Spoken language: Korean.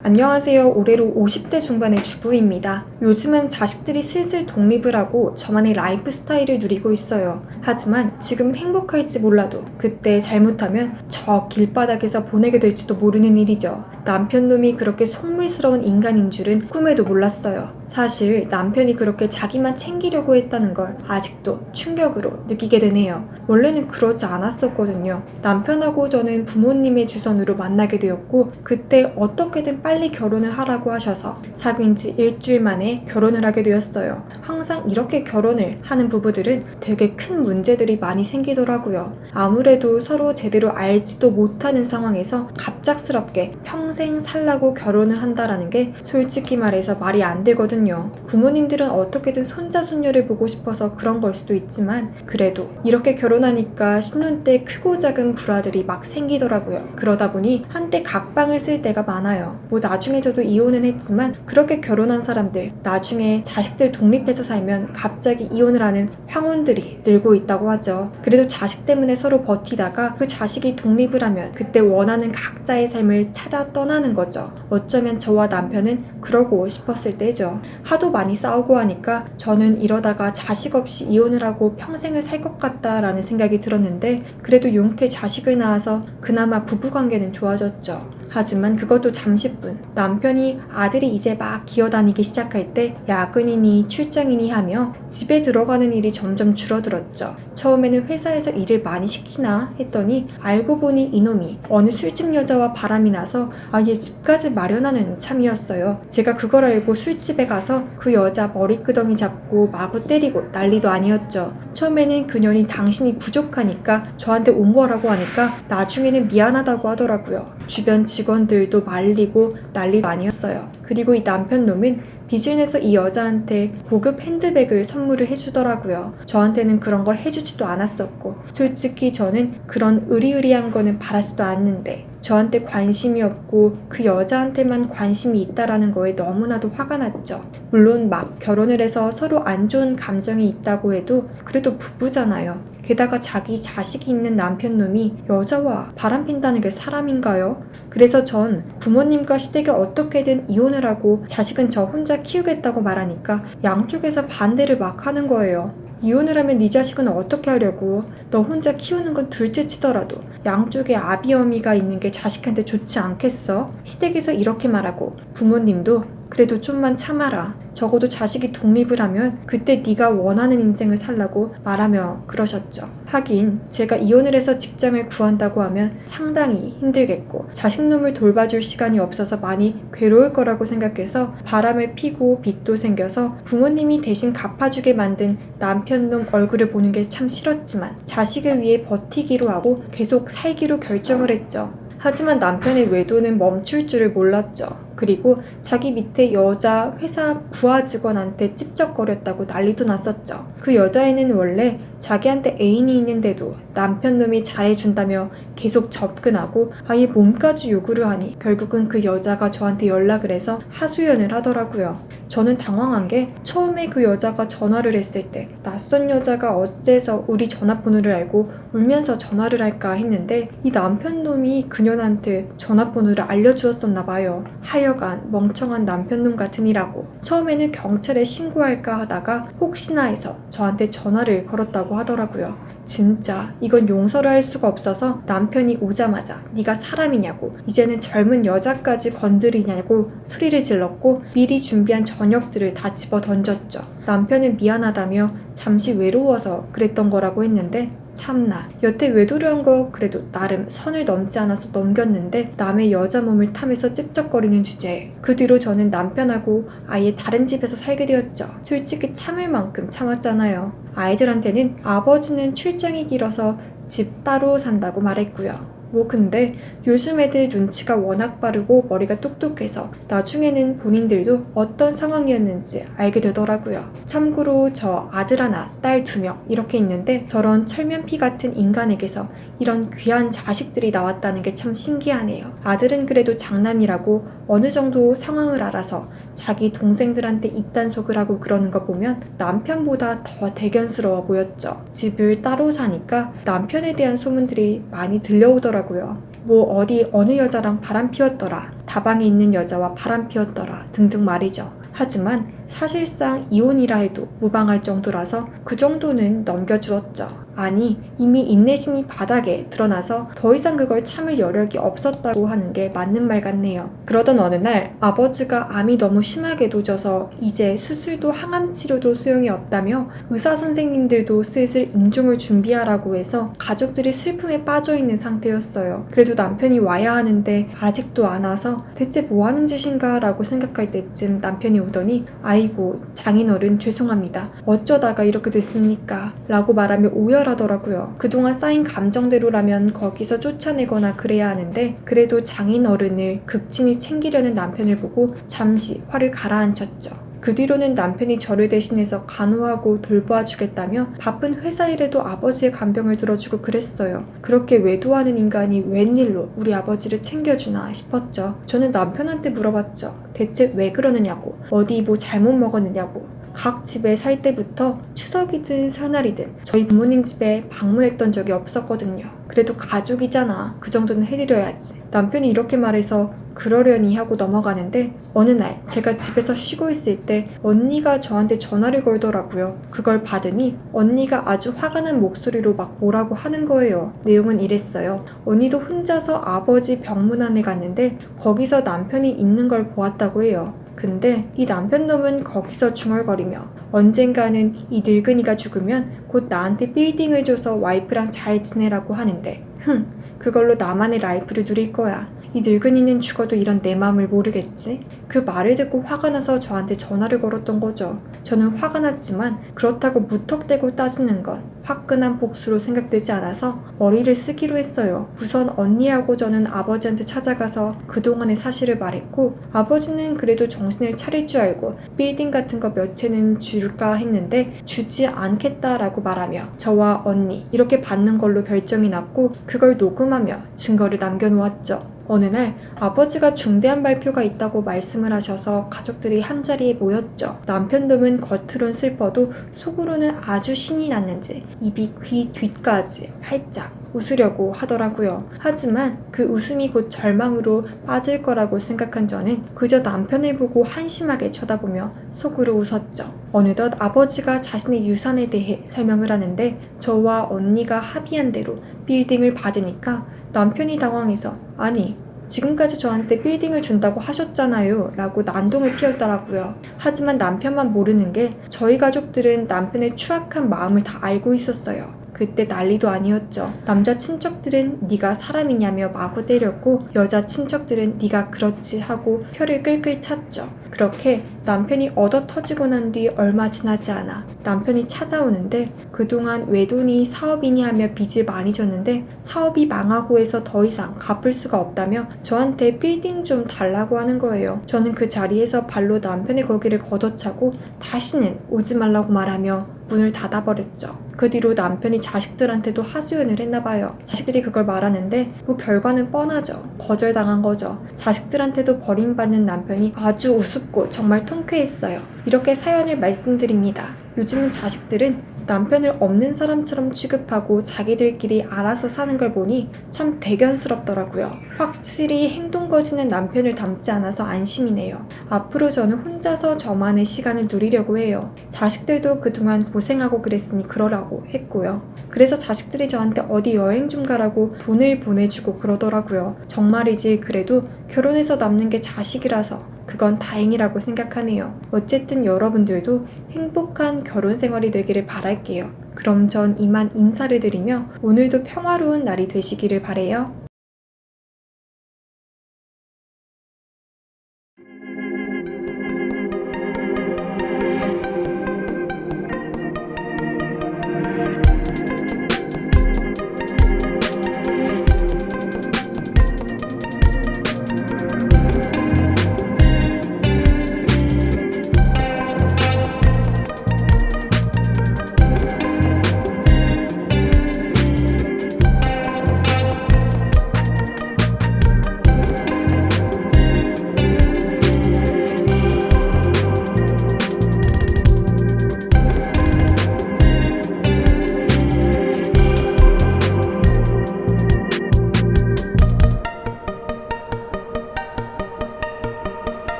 안녕하세요. 올해로 50대 중반의 주부입니다. 요즘은 자식들이 슬슬 독립을 하고 저만의 라이프 스타일을 누리고 있어요. 하지만 지금 행복할지 몰라도 그때 잘못하면 저 길바닥에서 보내게 될지도 모르는 일이죠. 남편 놈이 그렇게 속물스러운 인간인 줄은 꿈에도 몰랐어요. 사실 남편이 그렇게 자기만 챙기려고 했다는 걸 아직도 충격으로 느끼게 되네요. 원래는 그러지 않았었거든요. 남편하고 저는 부모님의 주선으로 만나게 되었고 그때 어떻게든 빨리 결혼을 하라고 하셔서 사귄 지 일주일 만에 결혼을 하게 되었어요. 항상 이렇게 결혼을 하는 부부들은 되게 큰 문제들이 많이 생기더라고요. 아무래도 서로 제대로 알지도 못하는 상황에서 갑작스럽게 평생 살라고 결혼을 한다라는 게 솔직히 말해서 말이 안 되거든요. 부모님들은 어떻게든 손자 손녀를 보고 싶어서 그런 걸 수도 있지만 그래도 이렇게 결혼하니까 신혼 때 크고 작은 불화들이 막 생기더라고요. 그러다 보니 한때 각방을 쓸 때가 많아요. 뭐 나중에 저도 이혼은 했지만 그렇게 결혼한 사람들 나중에 자식들 독립해서 살면 갑자기 이혼을 하는 황혼들이 늘고 있다고 하죠. 그래도 자식 때문에 서로 버티다가 그 자식이 독립을 하면 그때 원하는 각자의 삶을 찾아 떠나는 거죠. 어쩌면 저와 남편은 그러고 싶었을 때죠. 하도 많이 싸우고 하니까 저는 이러다가 자식 없이 이혼을 하고 평생을 살 것 같다라는 생각이 들었는데 그래도 용케 자식을 낳아서 그나마 부부관계는 좋아졌죠. 하지만 그것도 잠시뿐. 남편이 아들이 이제 막 기어다니기 시작할 때 야근이니 출장이니 하며 집에 들어가는 일이 점점 줄어들었죠. 처음에는 회사에서 일을 많이 시키나 했더니 알고 보니 이놈이 어느 술집 여자와 바람이 나서 아예 집까지 마련하는 참이었어요. 제가 그걸 알고 술집에 가서 그 여자 머리끄덩이 잡고 마구 때리고 난리도 아니었죠. 처음에는 그년이 당신이 부족하니까 저한테 온 거라고 하니까 나중에는 미안하다고 하더라고요. 주변 직원들도 말리고 난리도 아니었어요. 그리고 이 남편 놈은 내서 이 여자한테 고급 핸드백을 선물을 해주더라고요. 저한테는 그런 걸 해주지도 않았었고, 솔직히 저는 그런 의리의리한 거는 바라지도 않는데, 저한테 관심이 없고 그 여자한테만 관심이 있다라는 거에 너무나도 화가 났죠. 물론 막 결혼을 해서 서로 안 좋은 감정이 있다고 해도 그래도 부부잖아요. 게다가 자기 자식이 있는 남편 놈이 여자와 바람 핀다는 게 사람인가요? 그래서 전 부모님과 시댁에 어떻게든 이혼을 하고 자식은 저 혼자 키우겠다고 말하니까 양쪽에서 반대를 막 하는 거예요. 이혼을 하면 네 자식은 어떻게 하려고? 너 혼자 키우는 건 둘째 치더라도 양쪽에 아비 어미가 있는 게 자식한테 좋지 않겠어? 시댁에서 이렇게 말하고 부모님도 그래도 좀만 참아라. 적어도 자식이 독립을 하면 그때 네가 원하는 인생을 살라고 말하며 그러셨죠. 하긴 제가 이혼을 해서 직장을 구한다고 하면 상당히 힘들겠고 자식놈을 돌봐줄 시간이 없어서 많이 괴로울 거라고 생각해서 바람을 피고 빚도 생겨서 부모님이 대신 갚아주게 만든 남편놈 얼굴을 보는 게 참 싫었지만 자식을 위해 버티기로 하고 계속 살기로 결정을 했죠. 하지만 남편의 외도는 멈출 줄을 몰랐죠. 그리고 자기 밑에 여자 회사 부하 직원한테 찝쩍거렸다고 난리도 났었죠. 그 여자애는 원래 자기한테 애인이 있는데도 남편 놈이 잘해준다며 계속 접근하고 아예 몸까지 요구를 하니 결국은 그 여자가 저한테 연락을 해서 하소연을 하더라고요. 저는 당황한 게 처음에 그 여자가 전화를 했을 때 낯선 여자가 어째서 우리 전화번호를 알고 울면서 전화를 할까 했는데 이 남편 놈이 그녀한테 전화번호를 알려주었었나 봐요. 하여간 멍청한 남편 놈 같으니라고. 처음에는 경찰에 신고할까 하다가 혹시나 해서 저한테 전화를 걸었 다고 하더라고요. 진짜 이건 용서를 할 수가 없어서 남편이 오자마자 네가 사람이냐고 이제는 젊은 여자까지 건드리냐고 소리를 질렀고 미리 준비한 저녁들을 다 집어 던졌죠. 남편은 미안하다며 잠시 외로워서 그랬던 거라고 했는데 참나 여태 외도를 한 거 그래도 나름 선을 넘지 않아서 넘겼는데 남의 여자 몸을 탐해서 찝쩍거리는 주제에 그 뒤로 저는 남편하고 아예 다른 집에서 살게 되었죠. 솔직히 참을 만큼 참았잖아요. 아이들한테는 아버지는 출장이 길어서 집 따로 산다고 말했고요. 뭐 근데 요즘 애들 눈치가 워낙 빠르고 머리가 똑똑해서 나중에는 본인들도 어떤 상황이었는지 알게 되더라고요. 참고로 저 아들 하나, 딸 두 명 이렇게 있는데 저런 철면피 같은 인간에게서 이런 귀한 자식들이 나왔다는 게 참 신기하네요. 아들은 그래도 장남이라고 어느 정도 상황을 알아서 자기 동생들한테 입단속을 하고 그러는 거 보면 남편보다 더 대견스러워 보였죠. 집을 따로 사니까 남편에 대한 소문들이 많이 들려오더라고요. 뭐 어디 어느 여자랑 바람 피웠더라, 다방에 있는 여자와 바람 피웠더라 등등 말이죠. 하지만 사실상 이혼이라 해도 무방할 정도라서 그 정도는 넘겨주었죠. 아니, 이미 인내심이 바닥에 드러나서 더 이상 그걸 참을 여력이 없었다고 하는 게 맞는 말 같네요. 그러던 어느 날 아버지가 암이 너무 심하게 도져서 이제 수술도 항암 치료도 소용이 없다며 의사 선생님들도 슬슬 임종을 준비하라고 해서 가족들이 슬픔에 빠져 있는 상태였어요. 그래도 남편이 와야 하는데 아직도 안 와서 대체 뭐 하는 짓인가 라고 생각할 때쯤 남편이 오더니 아이고 장인어른 죄송합니다. 어쩌다가 이렇게 됐습니까? 라고 말하며 오열 하더라고요. 그동안 쌓인 감정대로라면 거기서 쫓아내거나 그래야 하는데 그래도 장인 어른을 극진히 챙기려는 남편을 보고 잠시 화를 가라앉혔죠. 그 뒤로는 남편이 저를 대신해서 간호하고 돌보아 주겠다며 바쁜 회사 일에도 아버지의 간병을 들어주고 그랬어요. 그렇게 외도하는 인간이 웬일로 우리 아버지를 챙겨주나 싶었죠. 저는 남편한테 물어봤죠. 대체 왜 그러느냐고, 어디 뭐 잘못 먹었느냐고. 각 집에 살 때부터 추석이든 설날이든 저희 부모님 집에 방문했던 적이 없었거든요. 그래도 가족이잖아. 그 정도는 해드려야지. 남편이 이렇게 말해서 그러려니 하고 넘어가는데 어느 날 제가 집에서 쉬고 있을 때 언니가 저한테 전화를 걸더라고요. 그걸 받으니 언니가 아주 화가 난 목소리로 막 뭐라고 하는 거예요. 내용은 이랬어요. 언니도 혼자서 아버지 병문안에 갔는데 거기서 남편이 있는 걸 보았다고 해요. 근데 이 남편놈은 거기서 중얼거리며 언젠가는 이 늙은이가 죽으면 곧 나한테 빌딩을 줘서 와이프랑 잘 지내라고 하는데 흥 그걸로 나만의 라이프를 누릴 거야. 이 늙은이는 죽어도 이런 내 마음을 모르겠지? 그 말을 듣고 화가 나서 저한테 전화를 걸었던 거죠. 저는 화가 났지만 그렇다고 무턱대고 따지는 건 화끈한 복수로 생각되지 않아서 머리를 쓰기로 했어요. 우선 언니하고 저는 아버지한테 찾아가서 그동안의 사실을 말했고 아버지는 그래도 정신을 차릴 줄 알고 빌딩 같은 거 몇 채는 줄까 했는데 주지 않겠다라고 말하며 저와 언니 이렇게 받는 걸로 결정이 났고 그걸 녹음하며 증거를 남겨놓았죠. 어느 날 아버지가 중대한 발표가 있다고 말씀을 하셔서 가족들이 한자리에 모였죠. 남편놈은 겉으론 슬퍼도 속으로는 아주 신이 났는지 입이 귀 뒤까지 활짝 웃으려고 하더라고요. 하지만 그 웃음이 곧 절망으로 빠질 거라고 생각한 저는 그저 남편을 보고 한심하게 쳐다보며 속으로 웃었죠. 어느덧 아버지가 자신의 유산에 대해 설명을 하는데 저와 언니가 합의한 대로 빌딩을 받으니까 남편이 당황해서 아니 지금까지 저한테 빌딩을 준다고 하셨잖아요. 라고 난동을 피웠더라고요. 하지만 남편만 모르는 게 저희 가족들은 남편의 추악한 마음을 다 알고 있었어요. 그때 난리도 아니었죠. 남자 친척들은 네가 사람이냐며 마구 때렸고 여자 친척들은 네가 그렇지 하고 혀를 끌끌 찼죠. 그렇게 남편이 얻어 터지고 난 뒤 얼마 지나지 않아 남편이 찾아오는데 그동안 외돈이 사업이니 하며 빚을 많이 졌는데 사업이 망하고 해서 더 이상 갚을 수가 없다며 저한테 빌딩 좀 달라고 하는 거예요. 저는 그 자리에서 발로 남편의 거기를 걷어차고 다시는 오지 말라고 말하며 문을 닫아버렸죠. 그 뒤로 남편이 자식들한테도 하소연을 했나 봐요. 자식들이 그걸 말하는데 뭐 결과는 뻔하죠. 거절당한 거죠. 자식들한테도 버림받는 남편이 아주 우습고 정말 통쾌했어요. 이렇게 사연을 말씀드립니다. 요즘은 자식들은 남편을 없는 사람처럼 취급하고 자기들끼리 알아서 사는 걸 보니 참 대견스럽더라고요. 확실히 행동 거지는 남편을 닮지 않아서 안심이네요. 앞으로 저는 혼자서 저만의 시간을 누리려고 해요. 자식들도 그동안 고생하고 그랬으니 그러라고 했고요. 그래서 자식들이 저한테 어디 여행 좀 가라고 돈을 보내주고 그러더라고요. 정말이지 그래도 결혼해서 남는 게 자식이라서 그건 다행이라고 생각하네요. 어쨌든 여러분들도 행복한 결혼 생활이 되기를 바랄게요. 그럼 전 이만 인사를 드리며 오늘도 평화로운 날이 되시기를 바래요.